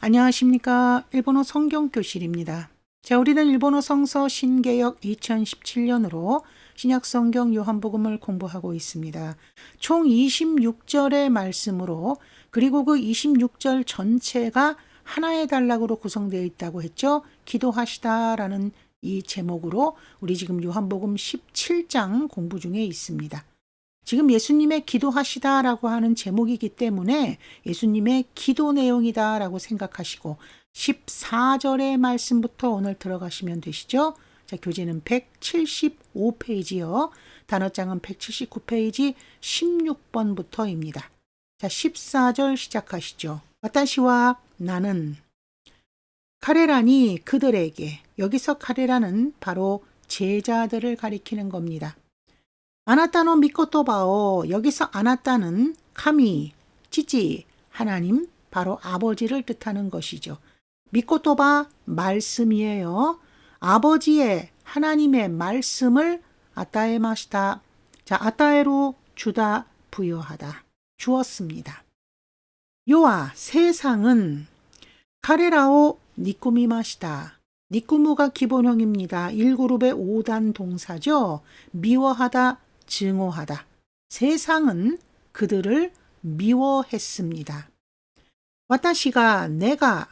안녕하십니까. 일본어 성경교실입니다. 자, 우리는 일본어 성서 신개역 2017년으로 신약 성경 요한복음을 공부하고 있습니다. 총 26절의 말씀으로 그리고 그 26절 전체가 하나의 단락으로 구성되어 있다고 했죠. 기도하시다라는 이 제목으로 우리 지금 요한복음 17장 공부 중에 있습니다. 지금 예수님의 기도하시다라고 하는 제목이기 때문에 예수님의 기도 내용이다라고 생각하시고 14절의 말씀부터 오늘 들어가시면 되시죠. 자, 교재는 175페이지요. 단어장은 179페이지 16번부터입니다. 자, 14절 시작하시죠. 와타시와 나는 카레라니 그들에게 여기서 카레라는 바로 제자들을 가리키는 겁니다. 아나타노 미코토바오 여기서 아나타는 카미, 찌찌, 하나님, 바로 아버지를 뜻하는 것이죠. 미코토바 말씀이에요. 아버지의 하나님의 말씀을 아따에마시다. 자, 아따에로 주다 부여하다. 주었습니다. 요아 세상은 카레라오 니꾸미마시다. 니꾸무가 기본형입니다. 1그룹의 5단 동사죠. 미워하다, 증오하다. 세상은 그들을 미워했습니다. 와타시가 내가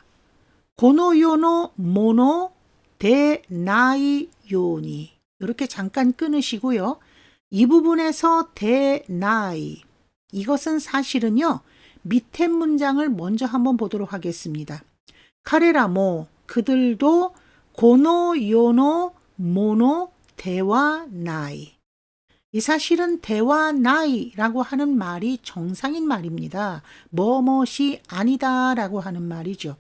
고노요노 모노 대나이 요니 이렇게 잠깐 끊으시고요. 이 부분에서 대나이 이것은 사실은요. 밑에 문장을 먼저 한번 보도록 하겠습니다. 카레라모 그들도 고노 요노 모노 대와 나이 이 사실은 대와 나이라고 하는 말이 정상인 말입니다. 뭐뭇이 아니다라고 하는 말이죠.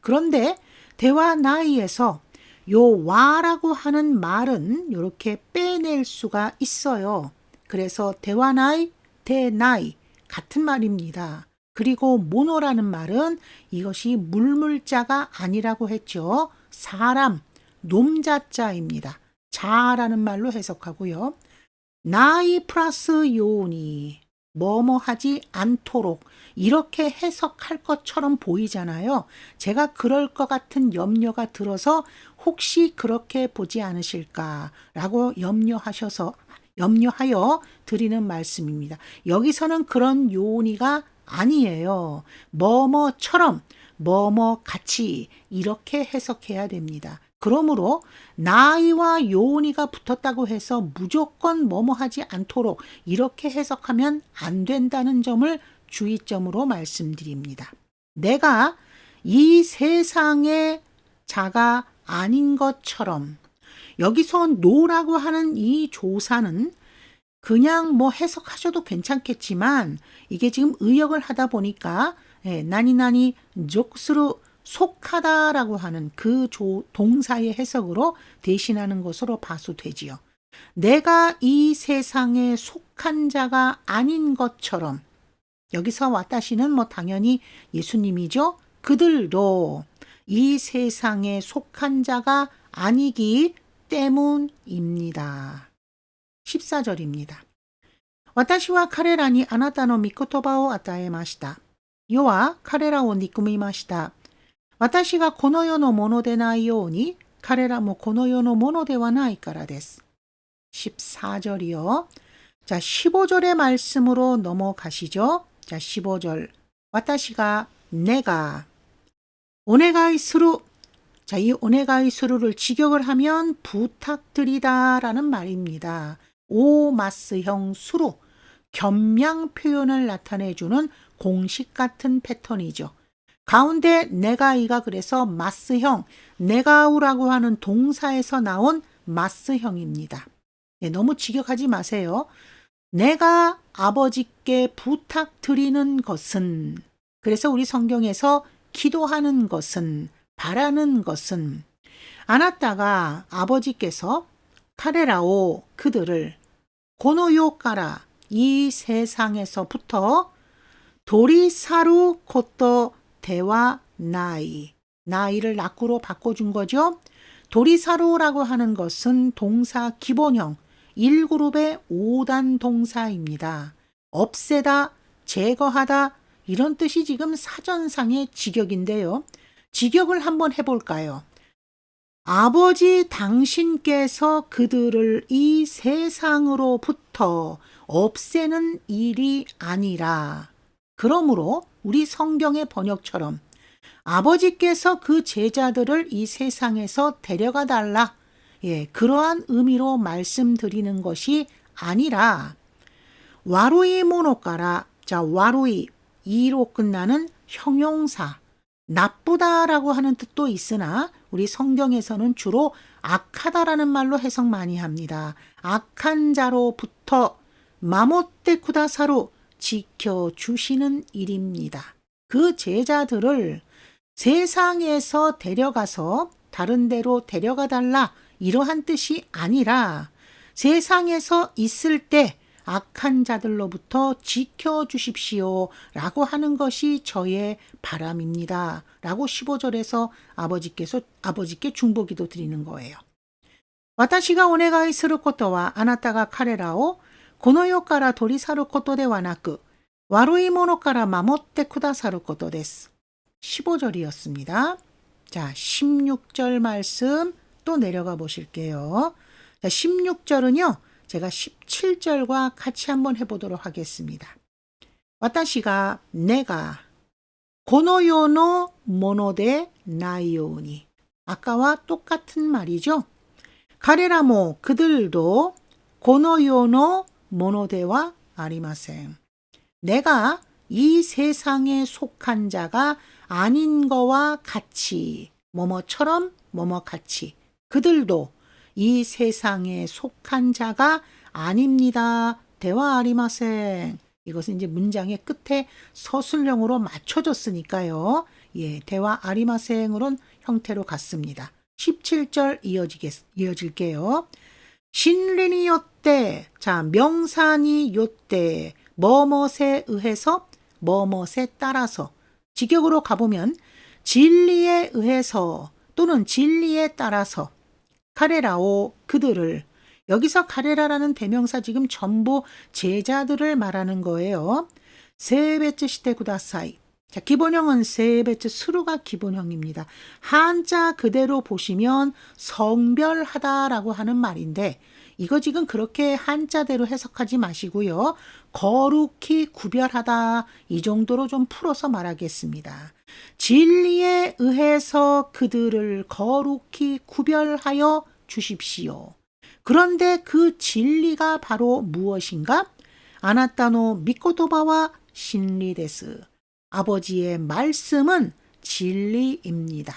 그런데 대와 나이에서 요 와라고 하는 말은 이렇게 빼낼 수가 있어요. 그래서 대와 나이, 대 나이 같은 말입니다. 그리고 모노라는 말은 이것이 물물자가 아니라고 했죠. 사람, 놈자자입니다. 자라는 말로 해석하고요. 나이 플러스 요니 뭐뭐 하지 않도록 이렇게 해석할 것처럼 보이잖아요. 제가 그럴 것 같은 염려가 들어서 혹시 그렇게 보지 않으실까라고 염려하셔서 염려하여 드리는 말씀입니다. 여기서는 그런 요니가 아니에요. 뭐뭐처럼 뭐뭐 같이 이렇게 해석해야 됩니다. 그러므로 나이와 요니가 붙었다고 해서 무조건 뭐뭐 하지 않도록 이렇게 해석하면 안 된다는 점을 주의점으로 말씀드립니다. 내가 이 세상의 자가 아닌 것처럼 여기서 노라고 하는 이 조사는 그냥 뭐 해석하셔도 괜찮겠지만 이게 지금 의역을 하다 보니까 예, 나니나니 족스루 속하다라고 하는 그 조, 동사의 해석으로 대신하는 것으로 봐도 되지요. 내가 이 세상에 속한 자가 아닌 것처럼 여기서 와타시는 뭐 당연히 예수님이죠. 그들도 이 세상에 속한 자가 아니기 때문입니다. 14절입니다. 私は彼らにあなたの御言葉を与えました。世は彼らを憎みました。 私がこの世のものでないように、彼らもこの世のものではないからです。14절이요. 자, 15절의 말씀으로 넘어가시죠. 자, 15절. 私が 내가 오네가이스루 자, 이 오네가이스루를 직역을 하면 부탁드리다라는 말입니다. 오마스형 수로 겸양 표현을 나타내주는 공식 같은 패턴이죠. 가운데 네가이가 그래서 마스형, 네가우라고 하는 동사에서 나온 마스형입니다. 네, 너무 직역하지 마세요. 내가 아버지께 부탁드리는 것은 그래서 우리 성경에서 기도하는 것은 바라는 것은 아나따가 아버지께서 카레라오 그들을 고노요까라 이 세상에서부터 도리사루 코토 대와 나이 나이를 낙구로 바꿔준 거죠. 도리사루라고 하는 것은 동사 기본형 1그룹의 5단 동사입니다. 없애다, 제거하다 이런 뜻이 지금 사전상의 직역인데요. 직역을 한번 해볼까요? 아버지 당신께서 그들을 이 세상으로부터 없애는 일이 아니라 그러므로 우리 성경의 번역처럼 아버지께서 그 제자들을 이 세상에서 데려가 달라. 예, 그러한 의미로 말씀드리는 것이 아니라 와루이 모노까라 자 와루이 이로 끝나는 형용사 나쁘다라고 하는 뜻도 있으나 우리 성경에서는 주로 악하다라는 말로 해석 많이 합니다. 악한 자로부터 마모떼 쿠다사로 지켜 주시는 일입니다. 그 제자들을 세상에서 데려가서 다른 데로 데려가 달라 이러한 뜻이 아니라 세상에서 있을 때 악한 자들로부터 지켜 주십시오. 라고 하는 것이 저의 바람입니다. 라고 15절에서 아버지께서, 아버지께 중보기도 드리는 거예요. 私がお願いすることはあなたが彼らを この世から取り去ることではなく悪いものから守ってくださることです。 15절이었습니다. 자, 16절 말씀 또 내려가 보실게요. 자, 16절은요. 제가 17절과 같이 한번 해보도록 하겠습니다. 私が 내가 この世のものでないように 아까와 똑같은 말이죠. 가레라모 그들도 この世の 모노데와 아리마셈. 내가 이 세상에 속한 자가 아닌 거와 같이 뭐뭐처럼 뭐뭐같이 그들도 이 세상에 속한 자가 아닙니다. 대화 아리마생. 이것은 이제 문장의 끝에 서술형으로 맞춰졌으니까요. 예, 대화 아리마생으론 형태로 갔습니다. 17절 이어지겠, 이어질게요. 신린이었 요때, 자, 명산이 요때, 뭐뭇에 의해서, 뭐뭇에 따라서, 직역으로 가보면, 진리에 의해서, 또는 진리에 따라서, 카레라오 그들을 여기서 카레라라는 대명사 지금 전부 제자들을 말하는 거예요. 세베츠 시대 구다사이. 자, 기본형은 세베츠 수루가 기본형입니다. 한자 그대로 보시면 성별하다라고 하는 말인데 이거 지금 그렇게 한자대로 해석하지 마시고요. 거룩히 구별하다 이 정도로 좀 풀어서 말하겠습니다. 진리에 의해서 그들을 거룩히 구별하여 주십시오. 그런데 그 진리가 바로 무엇인가? 아나타노 미코토바와 신리데스. 아버지의 말씀은 진리입니다.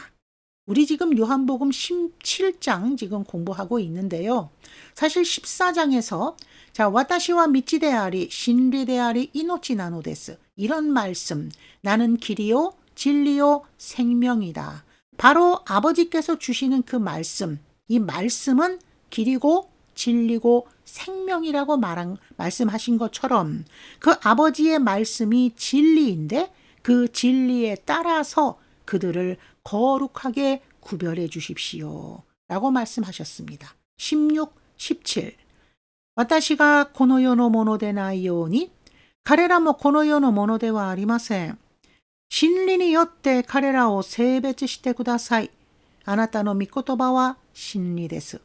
우리 지금 요한복음 17장 지금 공부하고 있는데요. 사실 14장에서 자, 와타시와 미치데아리 신리데아리 이노치 나노데스. 이런 말씀. 나는 길이요 진리요 생명이다. 바로 아버지께서 주시는 그 말씀. 이 말씀은 길이고 진리고 생명이라고 말한, 말씀하신 것처럼 그 아버지의 말씀이 진리인데 그 진리에 따라서 그들을 거룩하게 구별해 주십시오. 라고 말씀하셨습니다. 16, 17. 私がこの世のものでないように、彼らもこの世のものではありません。真理によって彼らを性別してください。あなたの御言葉は真理です。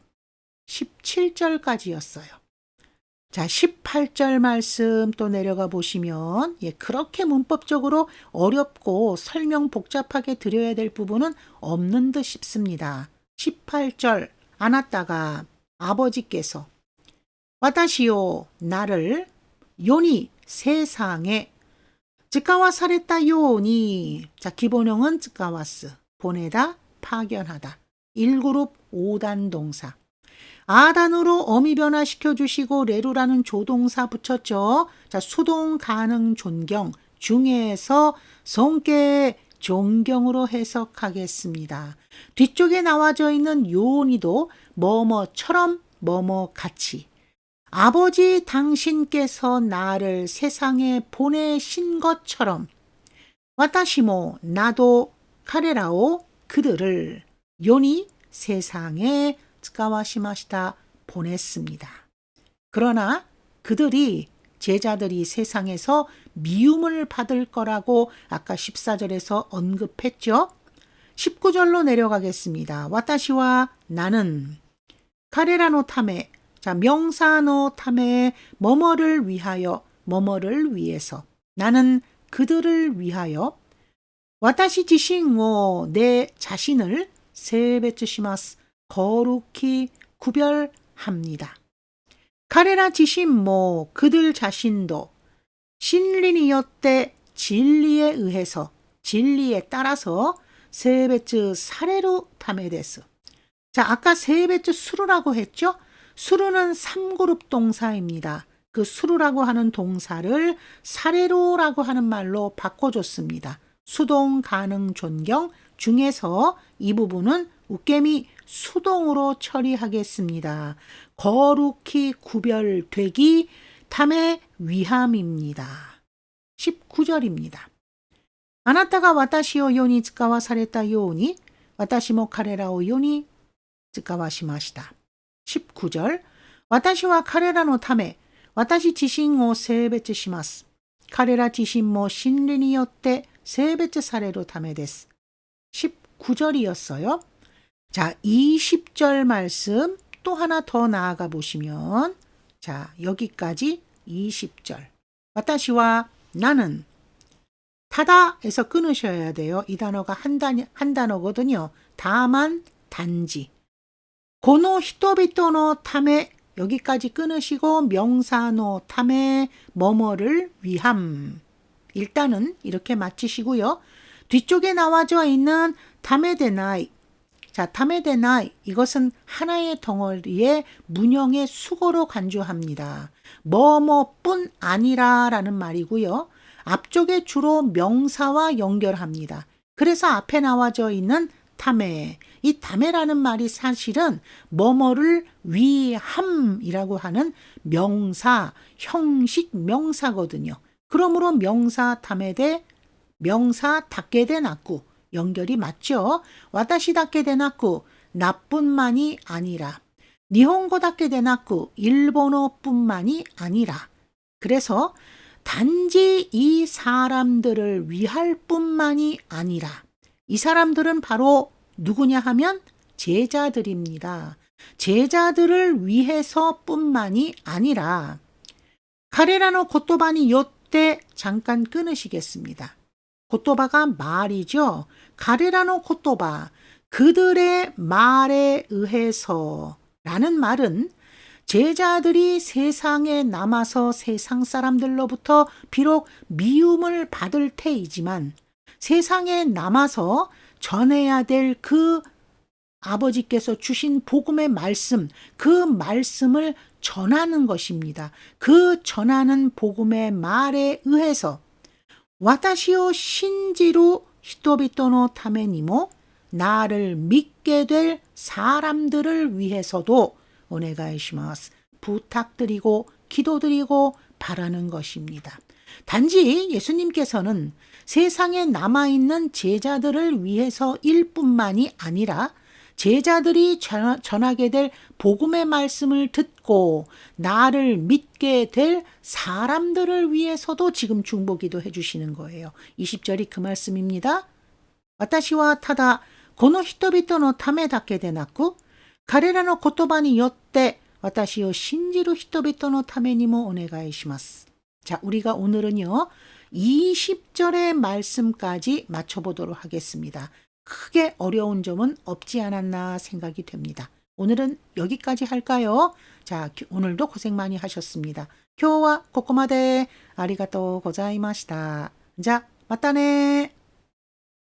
17절까지였어요. 자, 18절 말씀 또 내려가 보시면, 예, 그렇게 문법적으로 어렵고 설명 복잡하게 드려야 될 부분은 없는 듯 싶습니다. 18절, 아나따가 아버지께서, 와다시오, 나를, 요니, 세상에, 즈카와 사랬다 요니, 자, 기본형은 즈카와스, 보내다, 파견하다. 1그룹 5단 동사. 아단으로 어미 변화시켜 주시고 레루라는 조동사 붙였죠. 자, 수동 가능 존경 중에서 성께 존경으로 해석하겠습니다. 뒤쪽에 나와져 있는 요니도 뭐뭐처럼 뭐뭐 같이 아버지 당신께서 나를 세상에 보내신 것처럼 와타시모 나도 카레라오 그들을 요니 세상에 스카와시마시다 보냈습니다. 그러나 그들이 제자들이 세상에서 미움을 받을 거라고 아까 14절에서 언급했죠. 19절로 내려가겠습니다. 와타시와 나는 카레라노 타메 자 명사노 타메 뭐뭐를 위하여 뭐뭐를 위해서 나는 그들을 위하여 와타시 지신오 내 자신을 세베츠시마스 거룩히 구별합니다. 카레라 지신 뭐 그들 자신도 신린이었대 진리에 의해서 진리에 따라서 세베츠 사례로 타메데스. 자, 아까 세베츠 수루라고 했죠? 수루는 3그룹 동사입니다. 그 수루라고 하는 동사를 사례로라고 하는 말로 바꿔줬습니다. 수동 가능 존경 중에서 이 부분은 웃개미 수동으로 처리하겠습니다. 거룩히 구별되기 탐의 위함입니다. 19절입니다. あなたが私を世に使わされたように、私も彼らを世に使わしました。19절私は彼らのため、私自身を性別します。彼ら自身も真理によって 세 번째 사례로 담에데스. 19절이었어요. 자, 20절 말씀 또 하나 더 나아가 보시면 자, 여기까지 20절. 와타시와 나는 타다에서 끊으셔야 돼요. 이 단어가 한, 단, 한 단어거든요. 다만 단지. 고노 히토비토노 탐에 여기까지 끊으시고 명사노 탐에 뭐뭐를 위함. 일단은 이렇게 마치시고요. 뒤쪽에 나와져 있는 타메데나이. 자, 타메데나이. 이것은 하나의 덩어리의 문형의 수고로 간주합니다. 뭐뭐뿐 아니라라는 말이고요. 앞쪽에 주로 명사와 연결합니다. 그래서 앞에 나와져 있는 타메. 이 타메라는 말이 사실은 뭐뭐를 위함이라고 하는 명사, 형식 명사거든요. 그러므로 명사 타메대 명사 닦게 낫고 연결이 맞죠. 와다시 닦게 되났고 나뿐만이 아니라 니혼고 닦게 되났고 일본어뿐만이 아니라 그래서 단지 이 사람들을 위할 뿐만이 아니라 이 사람들은 바로 누구냐 하면 제자들입니다. 제자들을 위해서뿐만이 아니라 카레라노 고토바니 요 때 잠깐 끊으시겠습니다. 고토바가 말이죠. 가레라노 고토바 그들의 말에 의해서 라는 말은 제자들이 세상에 남아서 세상 사람들로부터 비록 미움을 받을 테이지만 세상에 남아서 전해야 될 그 아버지께서 주신 복음의 말씀, 그 말씀을 전하는 것입니다. 그 전하는 복음의 말에 의해서 와타시오 신지로 히토비토노 타메니모 나를 믿게 될 사람들을 위해서도 오네가이시마스 부탁드리고 기도드리고 바라는 것입니다. 단지 예수님께서는 세상에 남아있는 제자들을 위해서일 뿐만이 아니라 제자들이 전하게 될 복음의 말씀을 듣고 나를 믿게 될 사람들을 위해서도 지금 중보기도 해주시는 거예요. 20절이 그 말씀입니다. 私はただこの人々のためだけでなく彼らの言葉によって私を信じる人々のためにもお願いします。 자, 우리가 오늘은요, 20절의 말씀까지 맞춰보도록 하겠습니다. 크게 어려운 점은 없지 않았나 생각이 됩니다. 오늘은 여기까지 할까요? 자, 오늘도 고생 많이 하셨습니다. 교와 코코마데 아리가또 고자이마시다. 자, 맞다네.